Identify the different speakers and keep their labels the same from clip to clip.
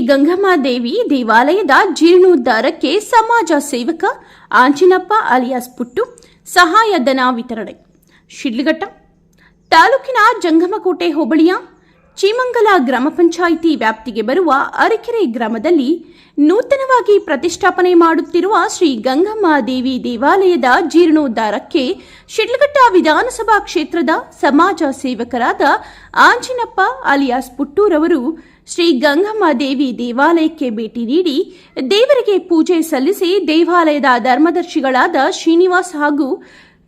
Speaker 1: ಗಂಗಮ್ಮಾದೇವಿ ದೇವಾಲಯದ ಜೀರ್ಣೋದ್ಧಾರಕ್ಕೆ ಸಮಾಜ ಸೇವಕ ಆಂಜಿನಪ್ಪ ಅಲಿಯಾಸ್ ಪುಟ್ಟು ಸಹಾಯಧನ ವಿತರಣೆ. ಶಿಡ್ಲಘಟ್ಟ ತಾಲೂಕಿನ ಜಂಗಮಕೋಟೆ ಹೋಬಳಿಯ ಚೀಮಂಗಲ ಗ್ರಾಮ ಪಂಚಾಯಿತಿ ವ್ಯಾಪ್ತಿಗೆ ಬರುವ ಅರಕೆರೆ ಗ್ರಾಮದಲ್ಲಿ ನೂತನವಾಗಿ ಪ್ರತಿಷ್ಠಾಪನೆ ಮಾಡುತ್ತಿರುವ ಶ್ರೀ ಗಂಗಮ್ಮ ದೇವಿ ದೇವಾಲಯದ ಜೀರ್ಣೋದ್ಧಾರಕ್ಕೆ ಶಿಡ್ಲಘಟ್ಟ ವಿಧಾನಸಭಾ ಕ್ಷೇತ್ರದ ಸಮಾಜ ಸೇವಕರಾದ ಆಂಜಿನಪ್ಪ ಅಲಿಯಾಸ್ ಪುಟ್ಟೂರವರು ಶ್ರೀ ಗಂಗಮ್ಮ ದೇವಿ ದೇವಾಲಯಕ್ಕೆ ಭೇಟಿ ನೀಡಿ ದೇವರಿಗೆ ಪೂಜೆ ಸಲ್ಲಿಸಿ ದೇವಾಲಯದ ಧರ್ಮದರ್ಶಿಗಳಾದ ಶ್ರೀನಿವಾಸ್ ಹಾಗೂ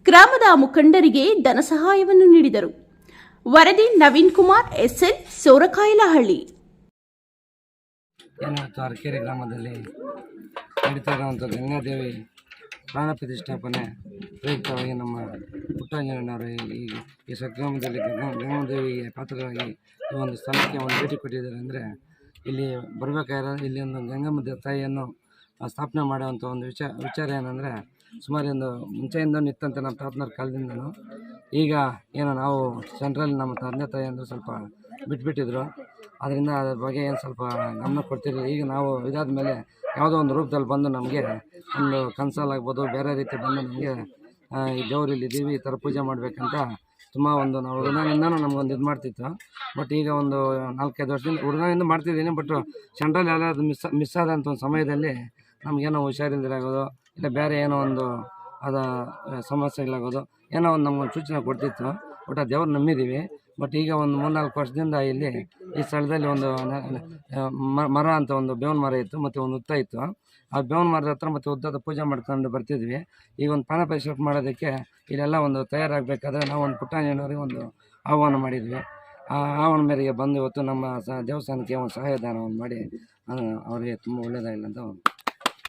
Speaker 1: ಗ್ರಾಮದ ಮುಖಂಡರಿಗೆ ಧನ ಸಹಾಯವನ್ನು ನೀಡಿದರು. ವರದಿ ನವೀನ್ ಕುಮಾರ್ ಎಸ್ಎಲ್ ಸೋರಕಾಯಲಹಳ್ಳಿ.
Speaker 2: ಏನಾಯಿತು ಅರಕೆರೆ ಗ್ರಾಮದಲ್ಲಿ ನಡೀತಾ ಇರುವಂಥ ಗಂಗಾದೇವಿ ಪ್ರಾಣ ಪ್ರತಿಷ್ಠಾಪನೆ ಪ್ರಯುಕ್ತವಾಗಿ ನಮ್ಮ ಪುಟ್ಟಾಂಜನವರು ಈ ಈ ಸಗ್ರಾಮದಲ್ಲಿ ಗಂಗಾ ಪಾತ್ರರಾಗಿ ಈ ಒಂದು ಸ್ಥಳಕ್ಕೆ ಒಂದು ಭೇಟಿ ಕೊಟ್ಟಿದ್ದಾರೆ ಅಂದರೆ ಇಲ್ಲಿ ಬರಬೇಕಾದ್ರೆ ಇಲ್ಲಿ ಒಂದು ಗಂಗಮ್ಮ ತಾಯಿಯನ್ನು ಸ್ಥಾಪನೆ ಮಾಡುವಂಥ ಒಂದು ವಿಚಾರ ವಿಚಾರ ಏನಂದರೆ ಸುಮಾರು ಒಂದು ಮುಂಚೆಯಿಂದ ನಿತ್ತಂತೆ ನಮ್ಮ ತಾತನವ್ರ ಕಾಲದಿಂದನೂ ಈಗ ಏನೋ ನಾವು ಸೆಂಟ್ರಲ್ಲಿ ನಮ್ಮ ತಂದೆ ತಾಯಿ ಅಂದರೆ ಸ್ವಲ್ಪ ಬಿಟ್ಬಿಟ್ಟಿದ್ರು. ಅದರಿಂದ ಅದ್ರ ಬಗ್ಗೆ ಏನು ಸ್ವಲ್ಪ ಗಮನ ಕೊಡ್ತಿರಲಿಲ್ಲ. ಈಗ ನಾವು ಇದಾದ ಮೇಲೆ ಯಾವುದೋ ಒಂದು ರೂಪದಲ್ಲಿ ಬಂದು ನಮಗೆ ಒಂದು ಕನ್ಸಲ್ಲಾಗ್ಬೋದು ಬೇರೆ ರೀತಿ ಬಂದು ನಮಗೆ ಈ ಇದ್ದೀವಿ ಈ ಥರ ಪೂಜೆ ಮಾಡಬೇಕಂತ ತುಂಬ ಒಂದು ನಾವು ಹುಡುಗನಿಂದನೂ ನಮಗೊಂದು ಇದು ಮಾಡ್ತಿತ್ತು. ಬಟ್ ಈಗ ಒಂದು ನಾಲ್ಕೈದು ವರ್ಷದಿಂದ ಹುಡುಗನಿಂದ ಮಾಡ್ತಿದ್ದೀನಿ, ಬಟ್ ಸೆಂಟ್ರಲ್ಲಿ ಯಾವ್ದಾದ್ರು ಮಿಸ್ ಮಿಸ್ ಆದಂಥ ಒಂದು ಸಮಯದಲ್ಲಿ ನಮಗೇನೋ ಹುಷಾರಿಲ್ದಿರಾಗೋದು, ಇಲ್ಲ ಬೇರೆ ಏನೋ ಒಂದು ಅದ ಇಲ್ಲಾಗೋದು. ಏನೋ ಒಂದು ನಮ್ಗೊಂದು ಸೂಚನೆ ಕೊಡ್ತಿತ್ತು, ಬಟ್ ದೇವ್ರು ನಂಬಿದ್ದೀವಿ ಬಟ್ ಈಗ ಒಂದು ಮೂರ್ನಾಲ್ಕು ವರ್ಷದಿಂದ ಇಲ್ಲಿ ಈ ಸ್ಥಳದಲ್ಲಿ ಒಂದು ಮರ ಅಂತ ಒಂದು ಬೇವಿನ ಮರ ಇತ್ತು, ಮತ್ತು ಒಂದು ಉತ್ತ ಇತ್ತು. ಆ ಬೇವಿನ ಮರದ ಹತ್ರ ಮತ್ತು ಉದ್ದದ ಪೂಜೆ ಮಾಡ್ಕೊಂಡು ಬರ್ತಿದ್ವಿ. ಈಗ ಒಂದು ಪಾನ ಪರಿಶೀಲನೆ ಮಾಡೋದಕ್ಕೆ ಇಲ್ಲೆಲ್ಲ ಒಂದು ತಯಾರಾಗಬೇಕಾದ್ರೆ ನಾವು ಒಂದು ಪುಟ್ಟಾಂಜನವರಿಗೆ ಒಂದು ಆಹ್ವಾನ ಮಾಡಿದ್ವಿ. ಆ ಆಹ್ವಾನ ಮೇರೆಗೆ ಬಂದು ಇವತ್ತು ನಮ್ಮ ಸ, ದೇವಸ್ಥಾನಕ್ಕೆ ಒಂದು ಸಹಾಯದಾನವನ್ನು ಮಾಡಿ ಅವರಿಗೆ ತುಂಬ ಒಳ್ಳೆಯದಾಗಿಲ್ಲ ಅಂತ